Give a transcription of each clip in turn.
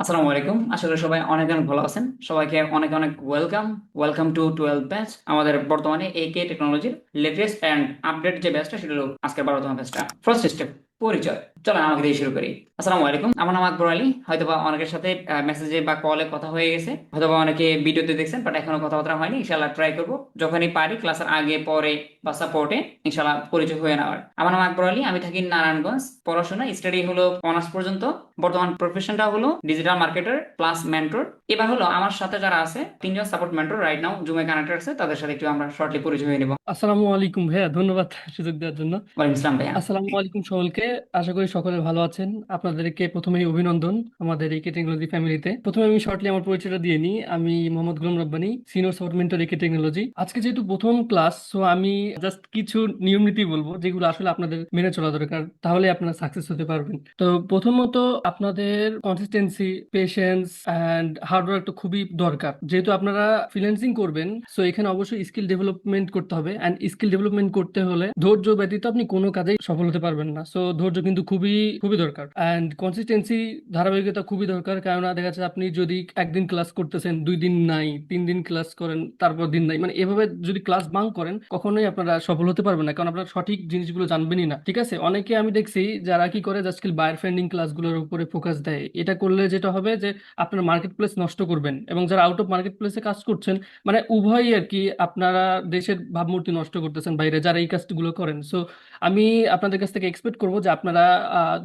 আসসালামু আলাইকুম। করি সবাই অনেক অনেক ভালো আছেন। সবাইকে অনেক অনেক welcome welcome to twelve batch আমাদের বর্তমানে এ কে টেকনোলজির লেটেস্ট অ্যান্ড আপডেট যে ব্যাচটা সেটা হলো আজকের বারোতম ব্যাচটা ফার্স্ট স্টেপ পরিচয়। চলেন আমাকে দিয়ে শুরু করি। আসসালামু আলাইকুম। আমার নাম আকবর আলী। হয়তো বা অনেকের সাথে মেসেজে বা কলে কথা হয়ে গেছে। হয়তো বা অনেকে ভিডিওতে দেখছেন বাট এখনও কথাবার্তা হয়নি। ইনশাল্লাহ ট্রাই করব। যখনই পারি ক্লাসের আগে পরে বা সাপোর্টে ইনশাল্লাহ পরিচয় হয়ে নেওয়ার। আমার নাম আকবর আলী। আমি থাকি নারায়ণগঞ্জ। পড়াশোনা স্টাডি হলো অনার্স পর্যন্ত। বর্তমান প্রফেশনটা হলো ডিজিটাল মার্কেটার প্লাস মেন্টর এবার হলো আমার সাথে যারা আছে তিনজন সাপোর্ট মেন্টর রাইট নাও জুমে কানেক্টর আছে। তাদের সাথে একটু আমরা শর্টলি পরিচয় হয়ে নেব। আসসালামু আলাইকুম ভাইয়া। ধন্যবাদ সুযোগ দেওয়ার জন্য। ওয়ালাইকুম আসসালাম ভাইয়া। আসসালামু আলাইকুম সকলকে। আশা করি সকলে ভালো আছেন। আপনাদেরকে প্রথমেই অভিনন্দন আমাদের একে টেকনোলজি ফ্যামিলিতে প্রথমে আমি শর্টলি আমার পরিচয়টা দিয়ে নিই। আমি Mohammad Gulam Rabbani senior support mentor AK technology আজকে যেহেতু প্রথম ক্লাস সো আমি জাস্ট কিছু নিয়ম নীতি বলব, যেগুলো আসলে আপনাদের মেনে চলা দরকার, তাহলে আপনারা সাকসেস হতে পারবেন। তো প্রথমত আপনাদের কনসিস্টেন্সি পেশেন্স অ্যান্ড হার্ডওয়ার্ক তো খুবই দরকার। যেহেতু আপনারা ফ্রিল্যান্সিং করবেন সো এখানে অবশ্যই স্কিল ডেভেলপমেন্ট করতে হবে। অ্যান্ড স্কিল ডেভেলপমেন্ট করতে হলে ধৈর্য ব্যতীত আপনি কোনো কাজেই সফল হতে পারবেন না। সো ধৈর্য কিন্তু খুবই খুবই দরকার। অ্যান্ড কনসিস্টেন্সি ধারাবাহিকতা খুবই দরকার। কারণ দেখা যাচ্ছে আপনি যদি একদিন ক্লাস করতেছেন, দুই দিন নাই, তিন দিন ক্লাস করেন, তারপর দিন নাই মানে এভাবে যদি ক্লাস বাং করেন, কখনোই আপনারা সফল হতে পারবেন না। কারণ আপনারা সঠিক জিনিসগুলো জানবেনই না। ঠিক আছে? অনেকে আমি দেখছি যারা কি করে জাস্ট বায়ার ফ্রেন্ডিং ক্লাসগুলোর উপরে ফোকাস দেয়। এটা করলে যেটা হবে যে, আপনার মার্কেট প্লেস নষ্ট করবেন। এবং যারা আউট অফ মার্কেট প্লেসে কাজ করছেন মানে উভয়ই আর কি আপনারা দেশের ভাবমূর্তি নষ্ট করতেছেন বাইরে, যারা এই কাজগুলো করেন। সো আমি আপনাদের কাছ থেকে এক্সপেক্ট করব যে আপনারা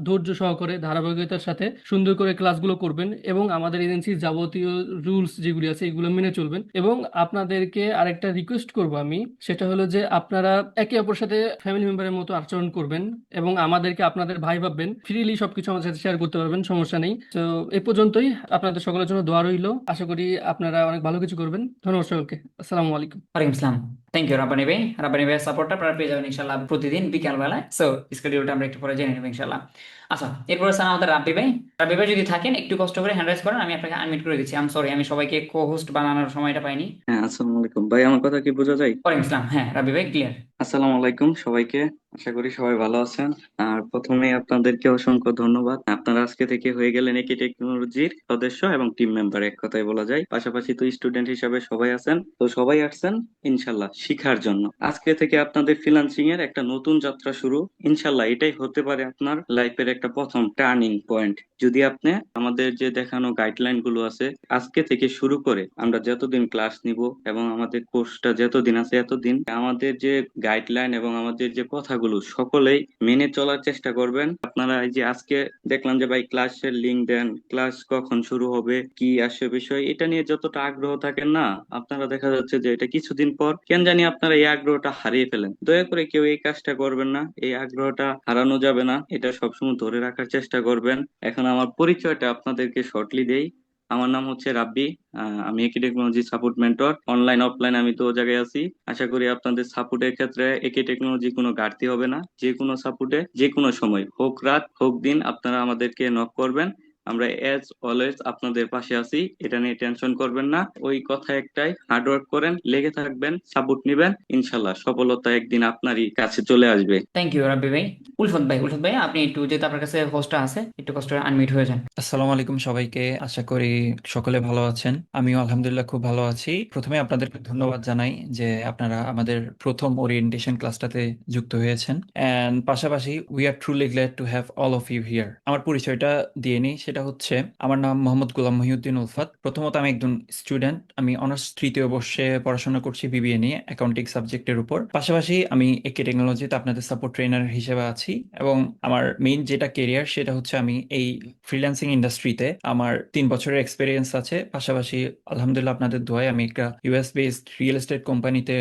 ধৈর্য সহকারে, ধারাবাহিকতার সাথে সুন্দর করে ক্লাসগুলো করবেন এবং আমাদের এজেন্সির যাবতীয় রুলস যেগুলি আছে এগুলো মেনে চলবেন। এবং আপনাদেরকে আরেকটা রিকোয়েস্ট করব আমি, সেটা হলো যে আপনারা একে অপরের সাথে ফ্যামিলি মেম্বারের মতো আচরণ করবেন এবং আমাদেরকে আপনাদের ভাই ভাববেন ফ্রিলি সবকিছু আমাদের সাথে শেয়ার করতে পারবেন, সমস্যা নেই। তো এ পর্যন্তই, আপনাদের সকলের জন্য দোয়া রইল। আশা করি আপনারা অনেক ভালো কিছু করবেন। ধন্যবাদ সকলকে। আসসালামু আলাইকুম। ওয়ালাইকুম আসসালাম। থ্যাংক ইউ রাব্বানি ভাই রাব্বানি ভাইয়ের সাপোর্টটা আপনারা পেয়ে যাবেন ইনশাল্লাহ প্রতিদিন বিকাল বেলায়। সো স্কেডিউলটা আমরা একটু পরে জেনে নেব ইনশাল্লাহ আচ্ছা এরপর স্যার আমাদের রাব্বি ভাই রাব্বি ভাই যদি থাকেন একটু কষ্ট করে হ্যান্ড রাইজ করেন আমি আপনাকে আনমিট করে দিচ্ছি। আম সরি আমি সবাইকে কো হোস্ট বানানোর সময়টা পাইনি। হ্যাঁ আসসালামু আলাইকুম। ভাই আমার কথা কি বোঝা যায়? ওয়ালাইকুম আসসালাম। হ্যাঁ রাব্বি ভাই ক্লিয়ার আসসালামু আলাইকুম সবাইকে। আশা করি সবাই ভালো আছেন। আর প্রথমে আপনাদেরকে অসংখ্য ধন্যবাদ। আপনারা আজকে থেকে হয়ে গেলেন একে টেকনোলজির সদস্য এবং টিম মেম্বার, এক কথায় বলা যায়। পাশাপাশি তো স্টুডেন্ট হিসাবে সবাই আছেন। তো সবাই আসছেন, ইনশাল্লাহ, শিখার জন্য। আজকে থেকে আপনাদের ফ্রিল্যান্সিং এর একটা নতুন যাত্রা শুরু। ইনশাল্লাহ, এটাই হতে পারে আপনার লাইফের একটা প্রথম টার্নিং পয়েন্ট যদি আপনি আমাদের যে দেখানো গাইডলাইনগুলো আছে, আজকে থেকে শুরু করে আমরা যতদিন ক্লাস নিব এবং আমাদের কোর্সটা যতদিন আছে এতদিন, আমাদের যে গাইডলাইন এবং আমাদের যে কথাগুলো সকলেই মেনে চলার চেষ্টা করবেন। আপনারা এই যে আজকে দেখলাম যে ভাই ক্লাসের লিঙ্ক দেন ক্লাস কখন শুরু হবে, কি আসবে বিষয়, এটা নিয়ে যতটা আগ্রহ থাকেন না, আপনারা দেখা যাচ্ছে যে এটা কিছুদিন পর কেন জানি আপনারা এই আগ্রহটা হারিয়ে ফেলেন। দয়া করে কেউ এই কাজটা করবেন না, এই আগ্রহটা হারানো যাবে না, এটা সবসময় ধরে রাখার চেষ্টা করবেন। এখন আমার পরিচয়টা আপনাদেরকে শর্টলি দেই। আমার নাম হচ্ছে রাব্বি। আমি AK technology support mentor online offline আমি তো জায়গায় আছি। আশা করি আপনাদের সাপোর্টের ক্ষেত্রে একে টেকনোলজি কোনো ঘাটতি হবে না। যে কোনো সাপোর্টে যে কোনো সময়, হোক রাত, হোক দিন আপনারা আমাদেরকে নক করবেন। আমরা এজ অলওয়েজ আপনাদের পাশে আছি। এটা নিয়ে টেনশন করবেন না। ওই কথা একটাই হার্ডওয়ার্ক করেন লেগে থাকবেন সাপোর্ট নিবেন। ইনশাল্লাহ সফলতা একদিন আপনারই কাছে চলে আসবে। থ্যাংক ইউ রাব্বি ভাই। উলফত ভাই উলফত ভাই আপনি একটু যেহেতু আপনার কাছে হোস্টটা আছে একটু কষ্ট করে আনমিট হয়ে যান। আসসালামু আলাইকুম সবাইকে। আশা করি সকলে ভালো আছেন। আমিও আলহামদুলিল্লাহ খুব ভালো আছি। প্রথমে আপনাদেরকে ধন্যবাদ জানাই যে আপনারা আমাদের প্রথম ওরিয়েন্টেশন ক্লাসটাতে যুক্ত হয়েছেন। এন্ড পাশাপাশি we are truly glad to have all of you here আমার পরিচয়টা দিয়ে নিই সেটা হচ্ছে, আমার নাম মোহাম্মদ গোলাম মহিউদ্দিন উলফাত। প্রথমত আমি একজন স্টুডেন্ট আমি অনার্স তৃতীয় বর্ষে পড়াশোনা করছি বিবিএ নিয়ে অ্যাকাউন্টিং সাবজেক্টের উপর। পাশাপাশি আমি একে টেকনোলজিতে আপনাদের সাপোর্ট ট্রেনার হিসেবে আছি এবং আমার মেইন যেটা কেরিয়ার সেটা হচ্ছে আমি এই ফ্রিল্যান্সিং ইন্ডাস্ট্রিতে আমার তিন বছরের এক্সপিরিয়েন্স আছে। পাশাপাশি আলহামদুলিল্লাহ আপনাদের দোয়ায় আমি একটা ইউএস বেসড রিয়েল এস্টেট কোম্পানিতে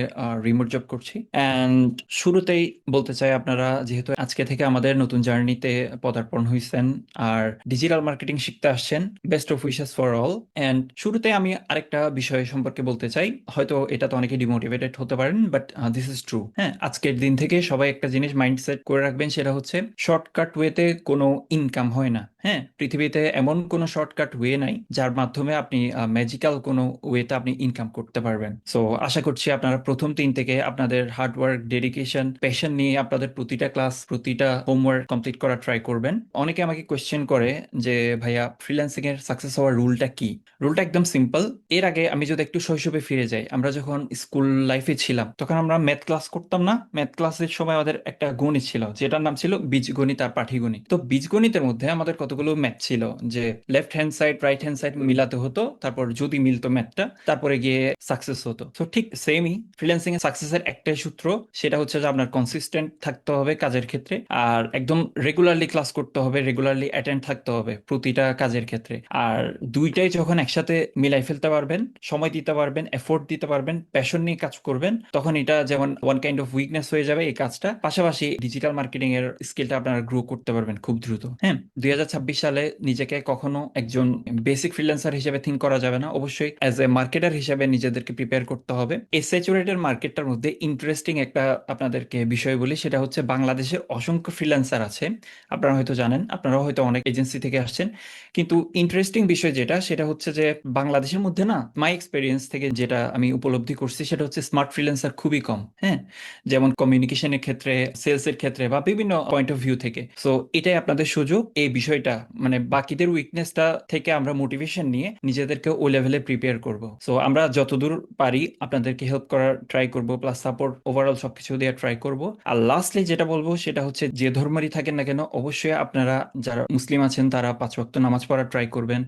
রিমোট জব করছি। অ্যান্ড শুরুতেই বলতে চাই আপনারা, যেহেতু আজকে থেকে আমাদের নতুন জার্নিতে পদার্পণ হয়েছেন আর ডিজিটাল মার্কেটিং শিখতে আসছেন best of wishes for all and শুরুতে আমি আরেকটা বিষয় সম্পর্কে বলতে চাই। হয়তো এটা তো অনেকে ডিমোটিভেটেড হতে পারেন বাট দিস ইজ ট্রু হ্যাঁ আজকের দিন থেকে সবাই একটা জিনিস মাইন্ডসেট করে রাখবেন, সেটা হচ্ছে শর্টকাট ওয়েতে কোনো ইনকাম হয় না। হ্যাঁ পৃথিবীতে এমন কোনো শর্টকাট ওয়ে নাই, যার মাধ্যমে আপনি ম্যাজিক্যাল কোনো ওয়েতে আপনি ইনকাম করতে পারবেন। সো আশা করছি আপনারা প্রথম তিন থেকে আপনাদের হার্ডওয়ার্ক ডেডিকেশন প্যাশন নিয়ে আপনাদের প্রতিটা ক্লাস প্রতিটা হোমওয়ার্ক কমপ্লিট করার ট্রাই করবেন। অনেকে আমাকে কোয়েশ্চেন করে যে, ভাইয়া ফ্রিল্যান্সিং এর সাকসেস হওয়ার রুলটা কি? রুলটা একদম সিম্পল এর আগে আমি যদি একটু শৈশবে ফিরে যাই, আমরা যখন স্কুল লাইফে ছিলাম, তখন আমরা ম্যাথ ক্লাস করতাম না। ম্যাথ ক্লাসের সময় আমাদের একটা গণিত ছিল, যেটার নাম ছিল বীজগণিত আর পাঠিগণিত তো বীজগণিতের মধ্যে আমাদের কতগুলো ম্যাথ ছিল? যে left hand side right hand side মিলাতে হতো, তারপর যদি মিলতো ম্যাথটা তারপরে গিয়ে সাকসেস হতো। তো ঠিক সেমই ফ্রিল্যান্সিং এর সাকসেসের একটাই সূত্র, সেটা হচ্ছে যে আপনার কনসিস্টেন্ট থাকতে হবে কাজের ক্ষেত্রে, আর একদম রেগুলারলি ক্লাস করতে হবে রেগুলারলি অ্যাটেন্ড থাকতে হবে প্রতিটা কাজের ক্ষেত্রে। আর দুইটাই যখন একসাথে মিলাই ফেলতে পারবেন, সময় দিতে পারবেন এফোর্ট দিতে পারবেন প্যাশন নিয়ে কাজ করবেন, তখন এটা যেমন ওয়ান কাইন্ড অফ উইকনেস হয়ে যাবে এই কাজটা। পাশাপাশি ডিজিটাল মার্কেটিং এর স্কিলটা আপনারা গ্রো করতে পারবেন খুব দ্রুত হ্যাঁ? দুই হাজার সালে নিজেকে কখনো একজন বেসিক ফ্রিল্যান্সার হিসেবে থিঙ্ক করা যাবে না। অবশ্যই অ্যাজ এ মার্কেটার হিসেবে নিজেদেরকে প্রিপেয়ার করতে হবে। এই স্যাচুরেটেড মার্কেটটার মধ্যে ইন্টারেস্টিং একটা আপনাদেরকে বিষয় বলি, সেটা হচ্ছে বাংলাদেশে অসংখ্য ফ্রিল্যান্সার আছে। আপনারা হয়তো জানেন, আপনারাও হয়তো অনেক এজেন্সি থেকে আসছেন। কিন্তু ইন্টারেস্টিং বিষয় যেটা, সেটা হচ্ছে যে বাংলাদেশের মধ্যে না মাই এক্সপিরিয়েন্স থেকে যেটা আমি উপলব্ধি করছি, সেটা হচ্ছে স্মার্ট ফ্রিল্যান্সার খুবই কম হ্যাঁ? যেমন কমিউনিকেশনের ক্ষেত্রে সেলস এর ক্ষেত্রে বা বিভিন্ন পয়েন্ট অফ ভিউ থেকে। সো এটাই আপনাদের সুযোগ। এই বিষয়টা মানে বাকিদের উইকনেসটা থেকে আমরা মোটিভেশন নিয়ে নিজেদেরকে ও লেভেলে প্রিপেয়ার করব। সো আমরা যতদূর পারি আপনাদেরকে হেল্প করার ট্রাই করব প্লাস সাপোর্ট ওভারঅল সবকিছু দিয়ে ট্রাই করব। আর লাস্টলি যেটা বলব, সেটা হচ্ছে যে ধর্মেরই থাকেন না কেন, অবশ্যই আপনারা যারা মুসলিম আছেন, তারা পাঁচ ওয়াক্ত নামাজ পড়ার ট্রাই করবেন।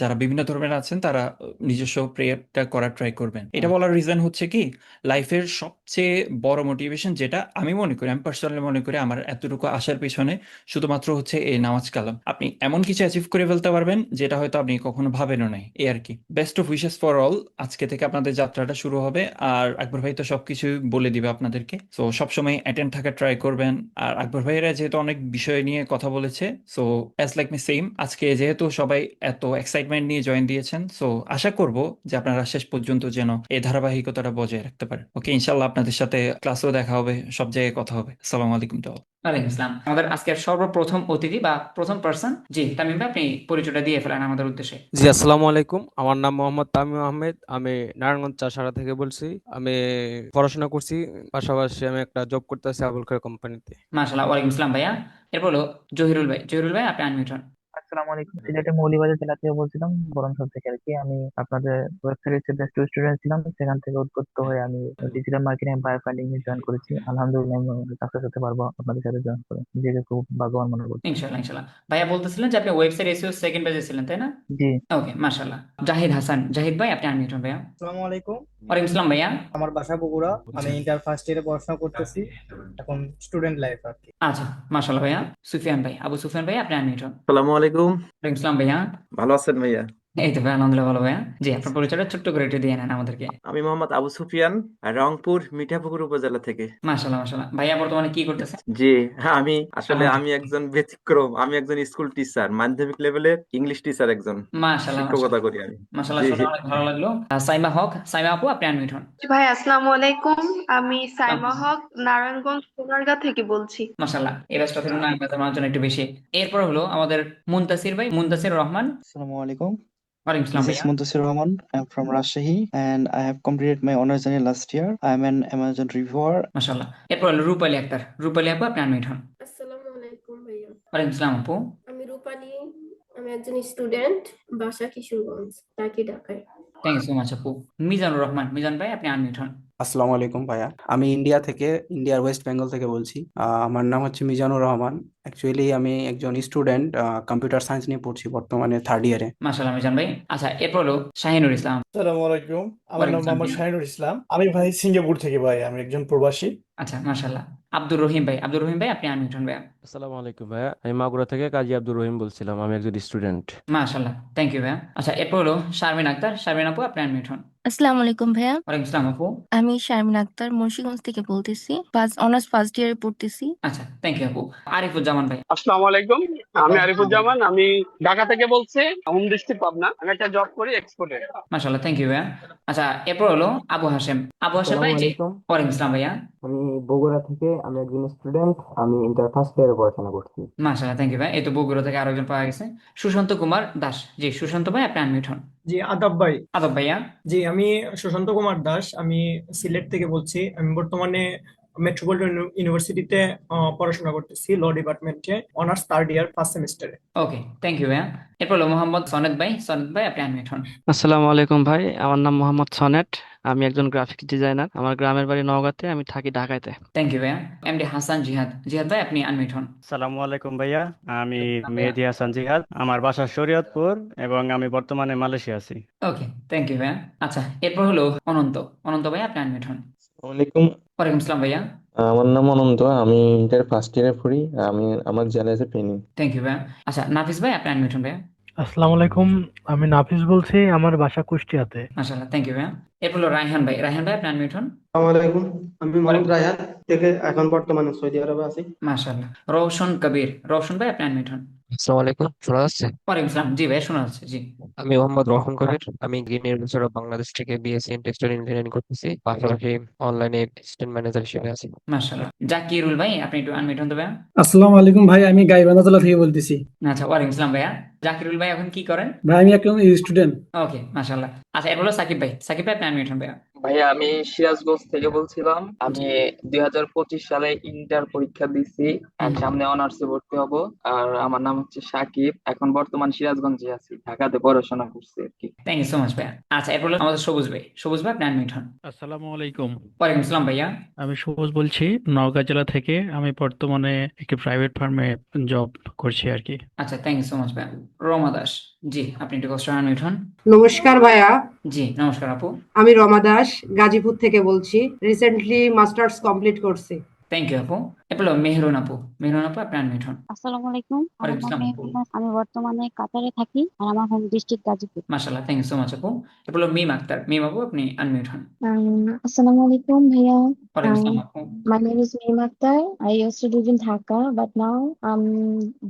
যারা বিভিন্ন ধর্মের আছেন তারা নিজস্ব প্রেয়ারটা করার ট্রাই করবেন। এটা বলার রিজন হচ্ছে কি লাইফের সবচেয়ে বড় মোটিভেশন যেটা আমি মনে করি আমি পার্সোনালি মনে করি আমার এতটুকু আসার পিছনে শুধুমাত্র হচ্ছে এই নামাজ কালাম। আপনি এমন কিছু অ্যাচিভ করে ফেলতে পারবেন যেটা হয়তো আপনি কখনো ভাবেনও নাই এই আর কি। Best of wishes for all আজকে থেকে আপনাদের যাত্রাটা শুরু হবে। আর আকবর ভাই তো সবকিছু বলে দিবে আপনাদেরকে। সো সবসময় অ্যাটেন্ড থাকার ট্রাই করবেন। আর আকবর ভাইয়েরা যেহেতু অনেক বিষয় নিয়ে কথা বলেছে so as like me same আজকে যেহেতু সবাই এত এক্সাইটমেন্ট নিয়ে জয়েন দিয়েছেন। সো আশা করব যে আপনারা শেষ পর্যন্ত যেন এই ধারাবাহিকতাটা বজায় রাখতে পারেন। ওকে ইনশাল্লাহ আপনাদের সাথে ক্লাসেও দেখা হবে সব জায়গায় কথা হবে। আসসালামু আলাইকুম অল ওয়ালাইকুম আসসালাম। আমাদের আজকের সর্বপ্রথম অতিথি বা প্রথম পার্সন জি তামিম ভাই আপনি পরিচয়টা দিয়ে ফেলেন আমাদের উদ্দেশ্যে। জি আসসালামু আলাইকুম। আমার নাম মোহাম্মদ তামিম আহমেদ। আমি নারায়ণগঞ্জ চাষারা থেকে বলছি। আমি পড়াশোনা করছি পাশাপাশি আমি একটা জব করতেছি আবুল খায়ের কোম্পানিতে মাশাআল্লাহ ওয়ালাইকুম আসসালাম ভাইয়া। এরপর হলো জহিরুল ভাই। জহিরুল ভাই আপনি আনমিউট হন। আসসালামু আলাইকুম সিলেটে মৌলভীবাজার জেলা থেকে বলছিলাম বরমসর থেকে আর কি। আমি আপনাদের ওয়েবসাইটে বেস্ট স্টুডেন্ট ছিলাম সেখান থেকে উদ্বুদ্ধ হয়ে আমি ডিজিটাল মার্কেটিং বায়ো ফান্ডিং এ জয়েন করেছি। আলহামদুলিল্লাহ আমি সাকসেস হতে পারব আপনাদের সাথে জয়েন করে। নিজেকে খুব ভাগ্যবান মনে করছি। ইনশাআল্লাহ ইনশাআল্লাহ। ভাইয়া বলতেছিলেন যে আপনি ওয়েবসাইট এসইও সেকেন্ড পেজে ছিলেন তাই না? জি। ওকে মাশাআল্লাহ। জাহিদ হাসান জাহিদ ভাই আপনি আনমিউট হন ভাইয়া। আসসালামু আলাইকুম। ওয়ালাইকুম আসসালাম ভাইয়া। আমার বাসা বগুড়া। আমি ইন্টার ফার্স্ট ইয়ারে পড়াশোনা করতেছি। এখন স্টুডেন্ট লাইফ আর কি। আচ্ছা মাশাআল্লাহ ভাইয়া। সুফিয়ান ভাই আবু সুফিয়ান ভাই আপনি আনমিউট হন আসসালামু আলাইকুম। ওয়ালাইকুম আসসালাম ভাইয়া। ভালো আছেন ভাইয়া? এই তো ভাই আলহামদুলিল্লাহ ভালো ভাইয়া। জি আপনার পরিচয়টা ছোট্ট করে একটু দিয়ে নেন আমাদেরকে। আমি মোহাম্মদ আবু সুফিয়ান রংপুর মিঠাপুকুর উপজেলা থেকে। মাশাআল্লাহ মাশাআল্লাহ। ভাইয়া বর্তমানে কি করতেছে জি হ্যাঁ, আমি আসলে আচ্ছা। আমি একজন ব্যতিক্রম আমি একজন স্কুল টিচার মাধ্যমিক লেভেলের ইংলিশ টিচার একজন। মাশাআল্লাহ শিক্ষকতা করি আমি। মাশাআল্লাহ জি, শুনে জি। অনেক ভালো লাগল। আহ, সাইমা হক সাইমা আপু আপনি আনমিউট হন। ভাই আসসালামু আলাইকুম। আমি সাইমা হক নারায়ণগঞ্জ সোনারগাঁ থেকে বলছি। মাশাআল্লাহ এই ব্যস্ত থেকে না আমাদের মানুষজন একটু বেশি। এরপর হলো আমাদের মুনতাসির ভাই মুনতাসির রহমান। Assalamu alaikum. ওয়ালাইকুম আসসালাম This is ভাইয়া Muntasir Rahman. I'm from Rajshahi and I have completed my honors in last year. I'm an Amazon reviewer. মাশাআল্লাহ এরপর হলো রূপালী আক্তার রূপালী আপু আপনি আনমিউট হন আসসালামু আলাইকুম ভাইয়া ওয়ালাইকুম আসসালাম আপু আমি রূপালী আমি একজন স্টুডেন্ট বাসা কিশোরগঞ্জ ঢাকায় থ্যাংক ইউ সো মাচ আপু মিজানুর রহমান মিজান ভাই আপনি আনমিট হন আসসালামু আলাইকুম ভাইয়া। আমি ইন্ডিয়া থেকে ইন্ডিয়ার ওয়েস্ট বেঙ্গল থেকে বলছি। আহ, আমার নাম হচ্ছে মিজানুর রহমান। অ্যাকচুয়ালি আমি একজন স্টুডেন্ট কম্পিউটার সায়েন্স নিয়ে পড়ছি বর্তমানে থার্ড ইয়ারে মাশাআল্লাহ মিজান ভাই। আচ্ছা এরপর হলো শাহিনুর ইসলাম। আসসালামু আলাইকুম। আমার নাম মোহাম্মদ শাহিনুর ইসলাম। আমি ভাই সিঙ্গাপুর থেকে ভাই আমি একজন প্রবাসী। আচ্ছা মাশাআল্লাহ। আব্দুর রহিম ভাই। আব্দুর রহিম ভাই আপনি আনমিউট হন ভাইয়া। আসসালামু আলাইকুম ভাইয়া। আমি মাগুরা থেকে কাজী আব্দুর রহিম বলছিলাম। আমি একজন স্টুডেন্ট মাশাআল্লাহ। থ্যাংক ইউ ভাইয়া। আচ্ছা এরপর হলো শারমিন আক্তার। শারমিন আপু আপনি আনমিউট হন আসসালামু আলাইকুম ভাইয়া। ওয়ালাইকুম আসসালাম আপু। আমি শারমিন আক্তার মুন্সিগঞ্জ থেকে বলতেছি। অনার্স ফার্স্ট ইয়ারে পড়তেছি। আচ্ছা থ্যাংক ইউ আপু। আরিফুজ্জামান ভাই। আসসালামু আলাইকুম। আমি আরিফুজ্জামান আমি ঢাকা থেকে বলছি হোম ডিস্ট্রিক্ট পাবনা। আমি একটা জব করি এক্সপোর্টে মাশাআল্লাহ থ্যাংক ইউ ভাইয়া। আচ্ছা এরপর হলো আবু হাশেম। আবু হাশেম ভাই জি। ওয়ালাইকুম আসসালাম ভাইয়া। আমি বগুড়া থেকে আমি একজন স্টুডেন্ট আমি ইন্টার ফার্স্ট ইয়ারে পড়াশোনা করছি। মাশাআল্লাহ থ্যাংক ইউ ভাই এই তো বগুড়া থেকে আরেকজন পাওয়া গেছে। সুশান্ত কুমার দাস। জি সুশান্ত ভাই আপনি আনমিউট হন। জি আদাব ভাই। আদব ভাইয়া। জি আমি সুশান্ত কুমার দাস আমি সিলেট থেকে বলছি। আমি বর্তমানে মেট্রোপলিটন ইউনিভার্সিটিতে পড়াশোনা করতেছি ল ডিপার্টমেন্টে অনার্স থার্ড ইয়ার ফার্স্ট সেমিস্টারে ওকে থ্যাংক ইউ ভাইয়া এরপর মোহাম্মদ সনেদ ভাই। সনেদ ভাই আপনি আনমিউট হন। আসসালামু আলাইকুম ভাই। আমার নাম মোহাম্মদ সনেট আমি একজন গ্রাফিক ডিজাইনার আমার গ্রামের বাড়ি নওগাঁতে আমি থাকি ঢাকাতে থ্যাংক ইউ ভাইয়া এমডি হাসান জিহাদ জিহাদ ভাই আপনি আনমিউট হন। সালামু আলাইকুম ভাইয়া। আমি মেহেদি হাসান জিহাদ আমার বাসা শরীয়তপুর এবং আমি বর্তমানে মালয়েশিয়া আছি। ওকে থ্যাংক ইউ ভাইয়া আচ্ছা এরপর হলো অনন্ত। অনন্ত ভাই আপনি আনমিউট হন। আসসালামাইকুম ওয়ালাইকুম আসসালাম ভাইয়া। আমার নাম অনন্ত আমি ইন্টার ফার্স্ট ইয়ারে পড়ি আমি আমার জেলা আছে ফেনী থ্যাংক ইউ ভাইয়া। আচ্ছা নাফিস ভাই আপনি আনমিউট হন ভাইয়া? আসসালামু আলাইকুম আমি নাফিস বলছি আমার বাসা কুষ্টিয়াতে। মাশাআল্লাহ থ্যাংক ইউ ভাইয়া। এরপর হলো রায়হান ভাই। রায়হান ভাই আপনি আনমিউট হন আসসালামাইকুম আমি মোহাম্মদ রায়হান থেকে এখন বর্তমানে সৌদি আরবে আছি। মাশাআল্লাহ। রওশন কবির। রওশন ভাই আপনি আনমিউট হন আসসালামু আলাইকুম শোনা যাচ্ছে? ওয়ালাইকুম আসসালাম জি ভাই শোনা যাচ্ছে জি। আমি মোহাম্মদ রহম কবির। আমি গ্রিন ইউনিভার্সিটি অফ বাংলাদেশ থেকে বিএসসি ইন টেক্সটাইল ইঞ্জিনিয়ারিং করতেছি। পাশাপাশি অনলাইনে অ্যাসিস্ট্যান্ট ম্যানেজার হিসেবে আছি। মাশাআল্লাহ। জাকিরুল ভাই আপনি একটু আনমিউট হন তো ভাইয়া। আসসালামু আলাইকুম ভাই আমি গাইবান্ধা জেলা থেকে বলতেছি। আচ্ছা ওয়ালাইকুম আসসালাম ভাইয়া। জাকিরুল ভাই এখন কি করেন? ভাই আমি একজন স্টুডেন্ট ওকে মাশাআল্লাহ। আচ্ছা এরপর হলো সাকিব ভাই। সাকিব ভাই আপনি আনমিউট হন ভাইয়া? ভাইয়া আমি সিরাজগঞ্জ থেকে বলছিলাম। আমি দুই হাজার পঁচিশ সালে ইন্টার পরীক্ষা দিছি আর সামনে অনার্সে ভর্তি হব। আর আমার নাম হচ্ছে সাকিব। এখন বর্তমান সিরাজগঞ্জে আছি। ঢাকাতে পড়াশোনা করছি আর কি। থ্যাংক ইউ সো মাচ ভাইয়া। আচ্ছা এরপর হলো আমাদের সবুজ ভাই। সবুজ ভাই আপনি আনমিউট হন আসসালামু আলাইকুম। ওয়ালাইকুম আসসালাম ভাইয়া। আমি সবুজ বলছি নওগাঁ জেলা থেকে। আমি বর্তমানে একটি প্রাইভেট ফার্মে জব করছি আর কি। আচ্ছা থ্যাংক ইউ সো মাচ ভাইয়া। রমা দাস। জি আপনি একটু কষ্ট আনমিউট হন। নমস্কার ভাইয়া। জি নমস্কার আপু। আমি রমা দাস গাজীপুর থেকে বলছি। রিসেন্টলি মাস্টার্স কমপ্লিট করছি। থ্যাংক ইউ আপু এরপর মেহরুন আপু মেহরুন আপু আপনি আনমিউট আসসালামু আলাইকুম। আমার নাম মেহরিন। আমি বর্তমানে কাতারে থাকি আর আমার হোম ডিস্ট্রিক্ট গাজীপুর। মাশাআল্লাহ থ্যাংক ইউ সো মাচ আপু এরপর মিম আক্তার মিম আপু আপনি আনমিউট হন। আসসালাম আপু my name is Meem Akhtar. I used to live in Dhaka, but now I'm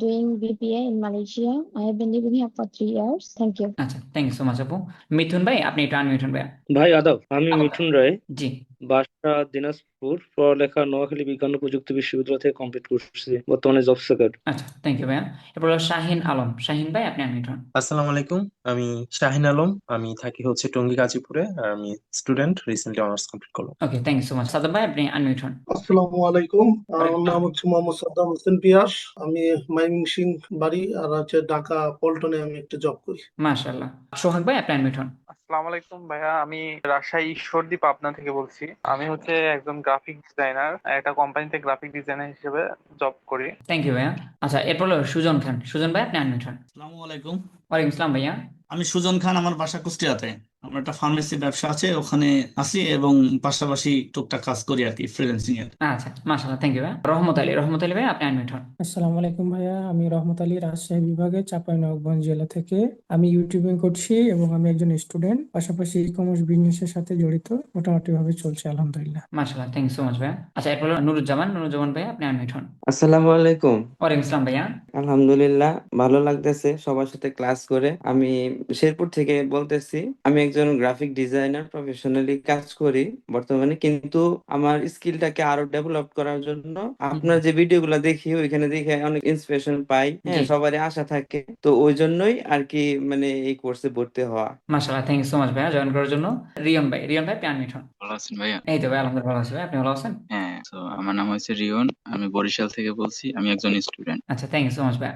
doing BPA in Malaysia. I have been living here for three years. Thank you. আচ্ছা thank you so much আপু মিথুন ভাই আপনি একটু unmute হন ভাইয়া। ভাই আদাব আমি। মিঠুন রায়। জি। বাসা দিনাজপুর পড়ালেখা নোয়াখালী বিজ্ঞান ও প্রযুক্তি বিশ্ববিদ্যালয় থেকে কমপ্লিট করছি বর্তমানে জব সেকার আচ্ছা থ্যাংক ইউ ভাইয়া। এরপর শাহিন আলম। শাহিন ভাই আপনি হন। আসসালামু আলাইকুম। আমি শাহিন আলম। আমি থাকি হচ্ছে টঙ্গী গাজীপুরে আর আমি স্টুডেন্ট রিসেন্টলি অনার্স কমপ্লিট করলাম। Okay thank you so much Sadab ভাই আপনি আনমিউট হন। আসসালামু আলাইকুম। আমার নাম হচ্ছে মোহাম্মদ সাদ্দাম হোসেন পিয়াস। আমি ময়মনসিং বাড়ি আর হচ্ছে ঢাকা পল্টনে আমি একটা জব করি। মাশাআল্লাহ। সোহাগ ভাই আপনি আনমিউট হন। আসসালামু আলাইকুম ভাইয়া আমি রাজশাহী ঈশ্বরদী পাবনা থেকে বলছি। আমি হচ্ছে একজন গ্রাফিক ডিজাইনার একটা কোম্পানিতে গ্রাফিক ডিজাইনার হিসেবে জব করি। থ্যাংক ইউ ভাইয়া। আচ্ছা এরপর হলো সুজন খান। সুজন ভাই আপনি আনমিউট হন। আসসালামু আলাইকুম। ওয়ালাইকুম আসসালাম ভাইয়া। আমি সুজন খান আমার বাসা কুষ্টিয়াতে। আমার একটা ফার্মেসি ব্যবসা আছে ওখানে আছি এবং পাশাপাশি টুকটাক কাজ করি আর কি ফ্রিল্যান্সিং এর আচ্ছা মাশাআল্লাহ থ্যাংক ইউ ভাইয়া রহমত আলী রহমত আলী ভাই আপনি আনমিউট হন। আসসালামু আলাইকুম ভাইয়া আমি রহমত আলী রাজশাহী বিভাগে চাঁপাইনবাবগঞ্জ জেলা থেকে। আমি ইউটিউবিং করছি এবং আমি একজন স্টুডেন্ট পাশাপাশি ই কমার্স বিজনেসের সাথে জড়িত মোটামুটি ভাবে চলছে আলহামদুলিল্লাহ। মাশাআল্লাহ থ্যাংক ইউ সো মাচ ভাইয়া আচ্ছা এরপর নুরুজ্জামান নুরুজ্জামান ভাই আপনি আনমিউট হন। আসসালামু আলাইকুম। ওয়ালাইকুম আসসালাম ভাইয়া। আলহামদুলিল্লাহ ভালো লাগতেছে সবার সাথে ক্লাস করে। আমি শেরপুর থেকে বলতেছি আমি একজন গ্রাফিক ডিজাইনার প্রফেশনালি কাজ করি বর্তমানে কিন্তু আমার স্কিলটাকে আরও ডেভেলপ করার জন্য আপনার যে ভিডিওগুলো দেখি ওইখানে দেখে অনেক ইন্সপিরেশন পাই। হ্যাঁ সবারই আশা থাকে। তো ওই জন্যই আর কি মানে এই কোর্সে ভর্তি হওয়া। মাশাআল্লাহ থ্যাংক ইউ সো মাচ ভাইয়া জয়েন করার জন্য। রিয়ন ভাই রিয়ন ভাই আনমিউট হন ভালো আছেন ভাইয়া? এই তো ভাই আলহামদুলিল্লাহ ভালো আছি ভাই আপনি ভালো আছেন? হ্যাঁ তো আমার নাম হচ্ছে রিয়ন আমি বরিশাল থেকে বলছি আমি একজন স্টুডেন্ট আচ্ছা থ্যাংক ইউ সো মাচ ভাই